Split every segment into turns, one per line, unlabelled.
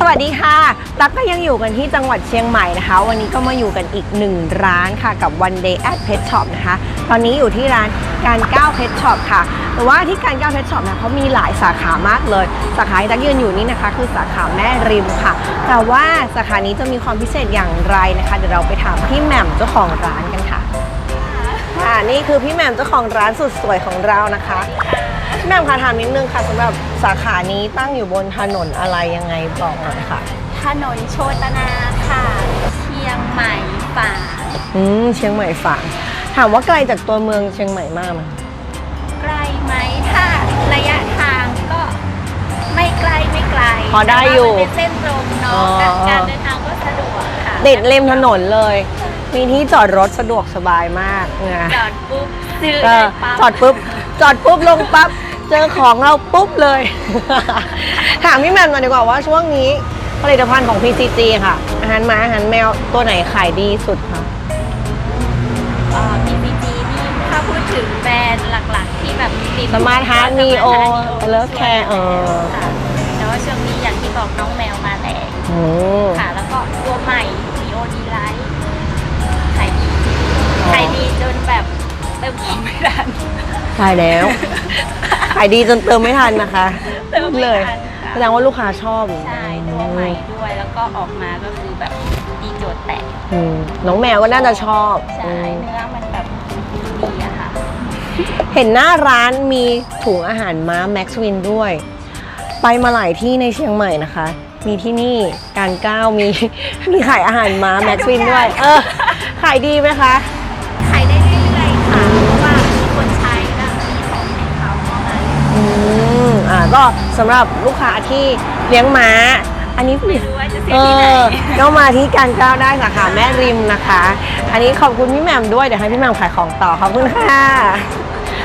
สวัสดีค่ะ ตั๊กก็ยังอยู่กันที่จังหวัดเชียงใหม่นะคะ วันนี้ก็มาอยู่กันอีกหนึ่งร้านค่ะกับ One Day at Pet Shop นะคะ ตอนนี้อยู่ที่ร้านการก้าว Pet Shop ค่ะแต่ว่าที่การก้าว Pet Shop นะเขามีหลายสาขามากเลย สาขาที่ตั๊กยืนอยู่นี่นะคะ คือสาขาแม่ริมค่ะ แต่ว่าสาขานี้จะมีความพิเศษอย่างไรนะคะ เดี๋ยวเราไปถามพี่แหม่มเจ้าของร้านกันค่ะ ค่ะ นี่คือพี่แหม่มเจ้าของร้านสุดสวยของเรานะคะ แหม่มคะถามนิดนึงค่ะสำหรับสาขานี้ตั้งอยู่บนถนนอะไรยังไงบอกหน่อยค่ะ
ถนนโชตนาค่ะ เชียงใหม่ฝ่าง
อืมเชียงใหม่ฝางถามว่าไกลจากตัวเมืองเชียงใหม่มากไหม
ใกล้ไหมถ้าระยะทางก็ไม่ไกลไม่ไกล
พอได้อยู่
แต่ว่ามันเป็นเส้นตรงเนาะ
อ๋อ
การการเดินทางก็สะดวกค่ะ
ติดริมถนนเลย มีที่จอดรถสะดวกสบายมากนะ
จอดปุ๊บซื้อ
ก็
ได้ปั๊บ
จอดปุ๊บ จอดปุ๊บลงปั๊บ เจอของเราปุ๊บเลย ถามพี่แหม่มหน่อยดีกว่าว่าช่วงนี้ผลิตภัณฑ์ของ PCG ค่ะ อาหารหมาอาหารแมวตัวไหนขายดีสุดคะ
เอ่อ PPG นี่ถ้าพูดถึงแบรนด์หลักๆ ที่แบบติด
สมาร์ทฮาร์ดมีโอเลิฟแคร์เออ
ค่ะแต่ว่าช่วงนี้อย่างที่บอกน้องแมวมาแรง
โอ้
ค่ะ แล้วก็ตัวใหม่ Neo D Light ขายดีขายดีจนแบบเติมของไม่ทัน
ขายแล้ว ขายดีจนเติมไม่ทันนะคะ
เติมไม่
เลย
ทัน
แส
ค่ะ
ดงว่าลูกค้าชอบ
ใช่ตัวใหม่ด้วยแล้วก็ออกมาก็คือแบบดีโจทย์แตก
อืมน้องแมวก็น่าจะชอบ
ใช่
อืม
เนื้อมันแบบดีอะค่ะ
เห็นหน้าร้านมีถุงอาหารม้าแม็กซ์วินด้วย ไปมาหลายที่ในเชียงใหม่นะคะ มีที่นี่การก้าวมี มีขายอาหารม้าแม็กซ์วินด้วย เออ ขายดีไหมคะ อืมอ่าก็สำหรับลูกค้าที่เลี้ยงม้า อันนี้
ไม่รู้ว่าจะซื้
เอ
อที่ไหน
อก็มาที่การก้าวได้สาขาแม่ริมนะคะ อันนี้ขอบคุณพี่แหม่มด้วยเดี๋ยวให้พี่แหม่มขายของต่อขอบคุณค่ะ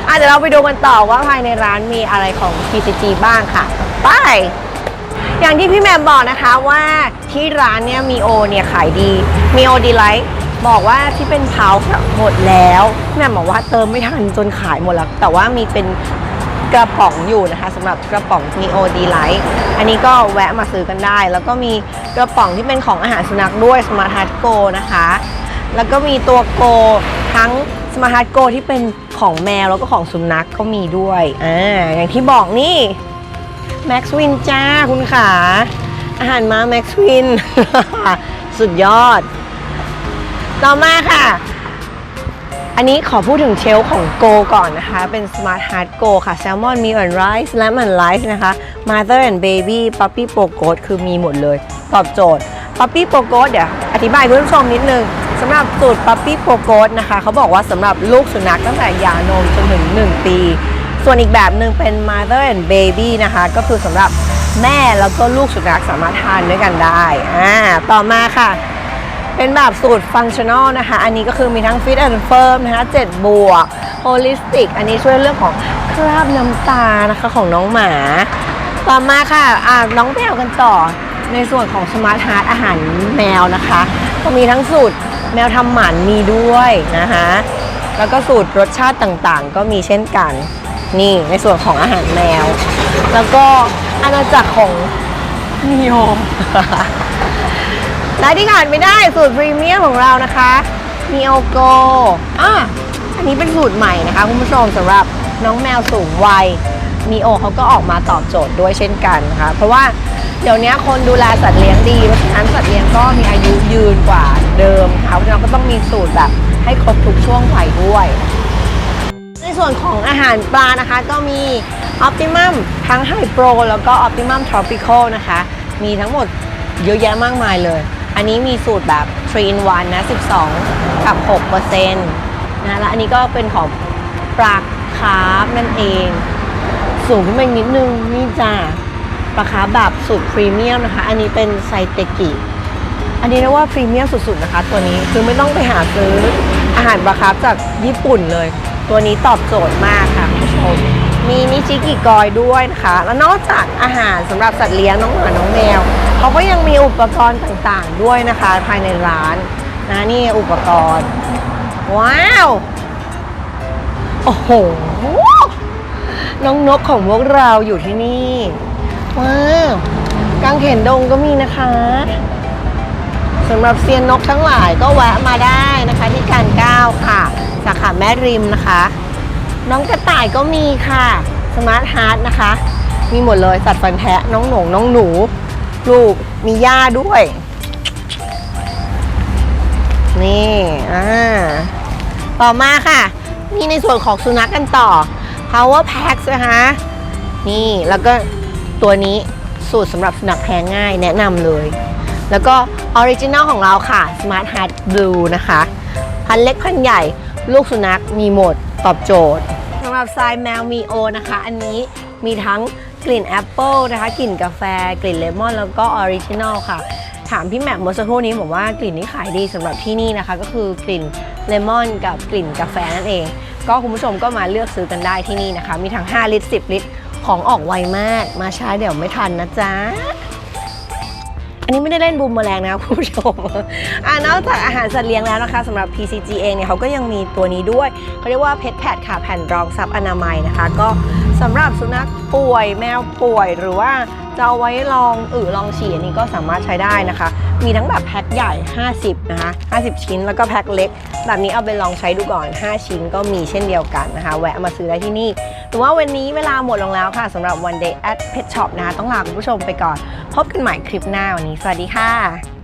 อะเดี๋ยวเราไปดูกันต่อว่าภายในร้านมีอะไรของ PCG บ้างค่ะ ไป อย่างที่พี่แหม่มบอกนะคะว่าที่ร้านเนี่ยมีโอเนี่ยขายดี มีโอดีไลท์บอกว่าที่เป็นเพาส์อะหมดแล้วพี่แหม่มบอกว่าเติมไม่ทันจนขายหมดแล้ว แต่ว่ามีเป็น กระป๋องอยู่นะคะสำหรับกระป๋องมีโอดีไลท์อันนี้ก็แวะมาซื้อกันได้ แล้วก็มีกระป๋องที่เป็นของอาหารสุนัขด้วยสมาร์ทฮัทโกนะคะ แล้วก็มีตัวโกทั้งสมาร์ทฮัทโกที่เป็นของแมวแล้วก็ของสุนัขก็มีด้วยอ่าอย่างที่บอกนี่แม็กซ์วินจ้าคุณขาอาหารมาแม็กซ์วินสุดยอด ต่อมาค่ะ อันนี้ขอพูดถึงเชลฟ์ของโกก่อนนะคะ เป็น Smart Heart Go ค่ะ Salmon Meal and Rice Lamb and Rice นะคะ Mother and Baby Puppy p o g o t คือมีหมดเลย ตอบโจทย์ Puppy p o g o t เดี๋ยวอธิบายคุณผู้ชมนิดนึงสำหรับสูตร Puppy p o g o t นะคะ เขาบอกว่าสำหรับลูกสุนัขตั้งแต่ยานมจนถึง 1 ปี ส่วนอีกแบบหนึ่งเป็น Mother and Baby นะคะ ก็คือสำหรับแม่แล้วก็ลูกสุนัขสามารถทานด้วยกันได้อ่าต่อมาค่ะ เป็นแบบสูตรฟังชั่นอลนะคะ อันนี้ก็คือมีทั้ง Fit and Firm นะคะ7บวก Holistic อันนี้ช่วยเรื่องของคราบน้ำตานะคะของน้องหมา ต่อมาค่ะอ่าน้องแมวกันต่อในส่วนของ Smart Heart อาหารแมวนะคะ ก็มีทั้งสูตรแมวทำหมันมีด้วยนะคะแล้วก็สูตรรสชาติต่างๆ ก็มีเช่นกัน นี่ในส่วนของอาหารแมว แล้วก็อาณาจักรของนิโอ และที่ขาดไม่ได้สูตรพรีเมียมของเรานะคะมีโอโกอะอันนี้เป็นสูตรใหม่นะคะคุณผู้ชมสำหรับน้องแมวสูงวัยมีโอเขาก็ออกมาตอบโจทย์ด้วยเช่นกันนะคะเพราะว่าเดี๋ยวนี้คนดูแลสัตว์เลี้ยงดีเพราะฉะนั้นสัตว์เลี้ยงก็มีอายุยืนกว่าเดิมนะคะเพราะฉะนั้นก็ต้องมีสูตรแบบให้ครบทุกช่วงวัยด้วย ในส่วนของอาหารปลานะคะก็มี Optimum ทั้ง High Pro แล้วก็ Optimum Tropical นะคะ มีทั้งหมดเยอะแยะมากมายเลย อันนี้มีสูตรแบบ3 in 1นะ 12 กับ6%นต์นะและอันนี้ก็เป็นของปลาคาร์ฟนั่นเอง สูงขึ้นมานิดนึง นี่จ้าปลาคาร์ฟแบบสูตรพรีเมียมนะคะ อันนี้เป็นไซเตกิ อันนี้เรียกว่าพรีเมียมสุดๆนะคะ ตัวนี้คือไม่ต้องไปหาซื้ออาหารปลาคาร์ฟจากญี่ปุ่นเลย ตัวนี้ตอบโจทย์มากค่ะคุณผู้ชม มีนิชิกิกอยด้วยนะคะ แล้วนอกจากอาหารสำหรับสัตว์เลี้ยงน้องหมาน้องแมวเขาก็ยังมีอุปกรณ์ต่างๆด้วยนะคะ ภายในร้านนะนี่อุปกรณ์ ว้าว โอ้โห น้องนกของพวกเราอยู่ที่นี่ ว้าวกางเขนดงก็มีนะคะสำหรับเซียนนกทั้งหลายก็แวะมาได้นะคะที่การก้าวค่ะ สาขาแม่ริมนะคะ น้องกระต่ายก็มีค่ะสมาร์ทฮาร์ดนะคะ มีหมดเลยสัตว์ฟันแทะน้องหนงน้องหนู ลูกมีย่าด้วย นี่อ่าต่อมาค่ะ มีในส่วนของสุนัขกันต่อ Power Packs นะคะนี่แล้วก็ตัวนี้สูตรสำหรับสุนัขแพ้ง่ายแนะนำเลย แล้วก็ออริจินัลของเราค่ะ Smart Heart Blue นะคะ พันเล็กพันใหญ่ ลูกสุนัขมีหมด ตอบโจทย์สำหรับทรายแมวมีโอนะคะ อันนี้มีทั้งกลิ่นแอปเปิลนะคะ กลิ่นกาแฟ กลิ่นเลมอนแล้วก็ออริจินัลค่ะ ถามพี่แหม่มเมื่อสักครู่นี้ผมว่ากลิ่นที่ขายดีสำหรับที่นี่นะคะ ก็คือกลิ่นเลมอนกับกลิ่นกาแฟนั่นเอง ก็คุณผู้ชมก็มาเลือกซื้อกันได้ที่นี่นะคะ มีทั้ง 5 ลิตร 10 ลิตร ของออกไวมาก มาช้าเดี๋ยวไม่ทันนะจ๊ะันนี้ไม่ได้เล่นบูมเมอแรงนะคุณผู้ชมอ่านอกจากอาหารสัตว์เลี้ยงแล้วนะคะสำหรับ PCG เองเนี่ยเขาก็ยังมีตัวนี้ด้วยเขาเรียกว่าเพ t แพดค่ะแผ่นรองซับอนามัยนะคะ ก็สำหรับสุนัขป่วยแมวป่วยหรือว่าจะเอาไว้ลองอือลองฉี่อันนี้ก็สามารถใช้ได้นะคะ มีทั้งแบบแพ็คใหญ่ 50 นะคะ 50 ชิ้นแล้วก็แพ็คเล็ก แบบนี้เอาไปลองใช้ดูก่อน 5 ชิ้นก็มีเช่นเดียวกันนะคะ แวะมาซื้อได้ที่นี่ หรือว่าวันนี้เวลาหมดลงแล้วค่ะสำหรับ One Day at Pet Shop นะคะ ต้องลาคุณผู้ชมไปก่อน พบกันใหม่คลิปหน้าวันนี้ สวัสดีค่ะ